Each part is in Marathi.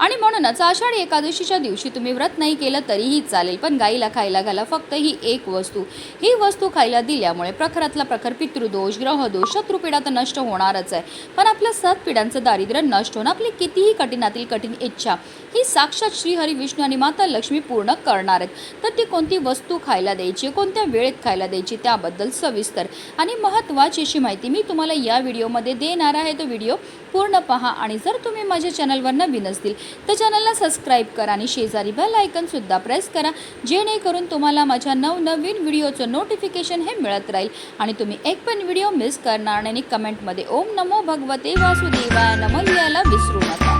आणि म्हणूनच आषाढी एकादशीच्या दिवशी तुम्ही व्रत नाही केलं तरीही चालेल पण गाईला खायला घाला फक्त ही एक वस्तू. ही वस्तू खायला दिल्यामुळे प्रखरातला प्रखर पितृदोष ग्रहदोष शत्रुपीडा तर नष्ट होणारच आहे. पण आपल्या सात पिढ्यांचं दारिद्र्य नष्ट होणं आपली कितीही कठीणातील कठीण इच्छा ही साक्षात श्रीहरी विष्णू आणि माता लक्ष्मी पूर्ण करणार आहेत. तर ती कोणती वस्तू खायला द्यायची कोणत्या वेळेत खायला द्यायची त्याबद्दल सविस्तर आणि महत्त्वाची अशी माहिती मी तुम्हाला या व्हिडिओमध्ये देणार आहे. तो व्हिडिओ पूर्ण पहा आणि जर तुम्ही माझ्या चॅनलवर नवीन असतील तर चॅनलला सबस्क्राईब करा आणि शेजारी बेल आयकनसुद्धा प्रेस करा. जेणेकरून तुम्हाला माझ्या नवनवीन व्हिडिओचं नोटिफिकेशन हे मिळत राहील. आणि तुम्ही एक पण व्हिडिओ मिस करणार नाही. आणि कमेंटमध्ये ओम नमो भगवते वासुदेवाय. नम लिहायला विसरू नका.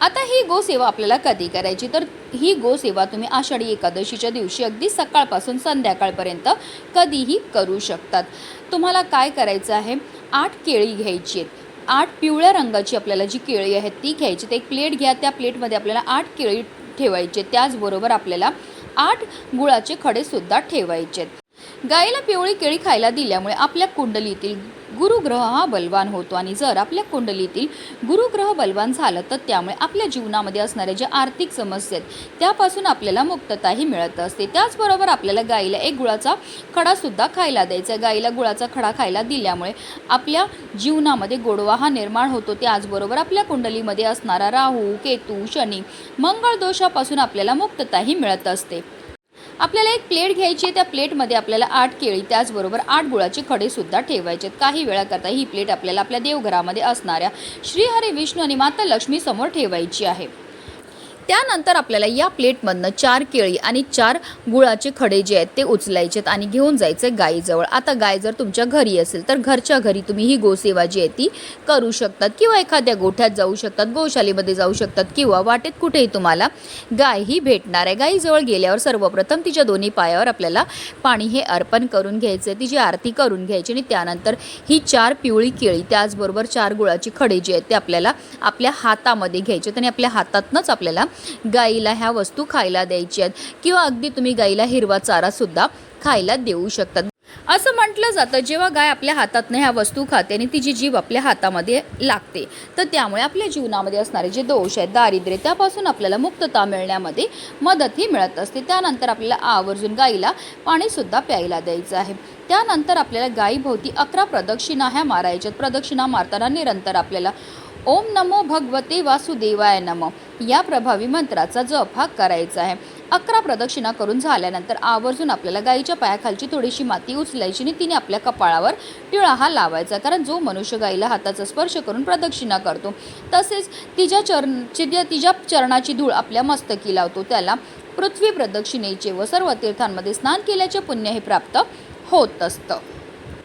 आता ही गोसेवा आपल्याला कधी करायची? तर ही गोसेवा तुम्ही आषाढी एकादशीच्या दिवशी अगदी सकाळपासून संध्याकाळपर्यंत कधीही करू शकतात. तुम्हाला काय करायचं आहे? आठ केळी घ्यायची आहेत. आठ पिवळ्या रंगाची आपल्याला जी केळी आहेत ती घ्यायची तर एक प्लेट घ्या त्या प्लेटमध्ये आपल्याला आठ केळी ठेवायचे त्याचबरोबर आपल्याला आठ गुळाचे खडेसुद्धा ठेवायचे आहेत. गाईला पिवळी केळी खायला दिल्यामुळे आपल्या कुंडलीतील गुरुग्रह हा बलवान होतो. आणि जर आपल्या कुंडलीतील गुरुग्रह बलवान झालं तर त्यामुळे आपल्या जीवनामध्ये असणाऱ्या ज्या आर्थिक समस्या आहेत त्यापासून आपल्याला मुक्तताही मिळत असते. त्याचबरोबर आपल्याला गाईला एक गुळाचा खडासुद्धा खायला द्यायचा आहे. गाईला गुळाचा खडा खायला दिल्यामुळे आपल्या जीवनामध्ये गोडवा हा निर्माण होतो. त्याचबरोबर आपल्या कुंडलीमध्ये असणारा राहू केतू शनी मंगळ दोषापासून आपल्याला मुक्तताही मिळत असते. आपल्याला एक प्लेट घ्यायची आहे त्या प्लेटमध्ये आपल्याला आठ केळी त्याचबरोबर आठ गुळाचे खडेसुद्धा ठेवायचे आहेत. काही वेळाकरता ही प्लेट आपल्याला आपल्या देवघरामध्ये असणाऱ्या श्रीहरी विष्णू आणि माता लक्ष्मी समोर ठेवायची आहे. त्यानंतर आपल्याला या प्लेटमधनं चार केळी आणि चार गुळाचे खडे जे आहेत ते उचलायचे आहेत आणि घेऊन जायचे गाईजवळ. आता गाय जर तुमच्या घरी असेल तर घरच्या घरी तुम्ही ही गोसेवा जी आहे ती करू शकतात किंवा एखाद्या गोठ्यात जाऊ शकतात गोशालेमध्ये जाऊ शकतात किंवा वाटेत कुठेही तुम्हाला गाय ही भेटणार आहे. गाईजवळ गेल्यावर सर्वप्रथम तिच्या दोन्ही पायावर आपल्याला पाणी हे अर्पण करून घ्यायचं आहे तिची आरती करून घ्यायची आणि त्यानंतर ही चार पिवळी केळी त्याचबरोबर चार गुळाची खडे जे आहेत ते आपल्याला आपल्या हातामध्ये घ्यायचे आहेत आणि आपल्या हातातनंच आपल्याला गाईला ह्या वस्तू खायला द्यायच्या आहेत. किंवा अगदी तुम्ही गाईला हिरवा चारासुद्धा खायला देऊ शकतात. असं म्हटलं जातं जेव्हा गाय आपल्या हातातनं ह्या वस्तू खाते आणि तिची जीव आपल्या हातामध्ये लागते तर त्यामुळे आपल्या जीवनामध्ये असणारे जे दोष आहेत दारिद्र्य त्यापासून आपल्याला मुक्तता मिळण्यामध्ये मदतही मिळत असते. त्यानंतर आपल्याला आवर्जून गाईला पाणीसुद्धा प्यायला द्यायचं आहे. त्यानंतर आपल्याला गायीभोवती अकरा प्रदक्षिणा ह्या मारायच्यात प्रदक्षिणा मारताना निरंतर आपल्याला ओम नमो भगवते वासुदेवाय नमो. या प्रभावी मंत्राचा जप हा करायचा आहे. अकरा प्रदक्षिणा करून झाल्यानंतर आवर्जून आपल्याला गाईच्या पायाखालची थोडीशी माती उचलायची आणि तिने आपल्या कपाळावर टिळा हा लावायचा. कारण जो मनुष्य गाईला हाताचा स्पर्श करून प्रदक्षिणा करतो तसेच तिच्या चरण तिच्या तिच्या चरणाची धूळ आपल्या मस्तकी लावतो. त्याला पृथ्वी प्रदक्षिणेचे व सर्व तीर्थांमध्ये स्नान केल्याचे पुण्य हे प्राप्त होत असतं.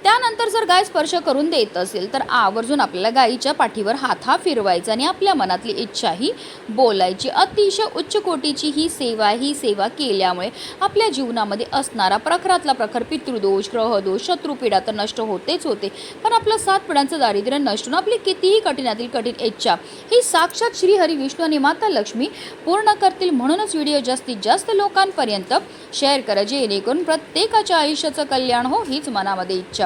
त्यानंतर जर गाय स्पर्श करून देत असेल तर आवर्जून आपल्याला गायीच्या पाठीवर हात हा फिरवायचा आणि आपल्या मनातली इच्छा ही बोलायची. अतिशय उच्च कोटीची ही सेवा ही सेवा केल्यामुळे आपल्या जीवनामध्ये असणारा प्रखरातला प्रखर पितृदोष ग्रहदोष शत्रुपीडा तर नष्ट होतेच होते. पण आपलं सात पिढ्यांचं दारिद्र्य नष्ट होऊन आपली कितीही कठीणातील कठीण इच्छा ही साक्षात श्री हरी विष्णू आणि माता लक्ष्मी पूर्ण करतील म्हणूनच व्हिडिओ जास्तीत जास्त लोकांपर्यंत शेअर करा जेणेकरून प्रत्येकाच्या आयुष्याचं कल्याण हो हीच मनामध्ये इच्छा.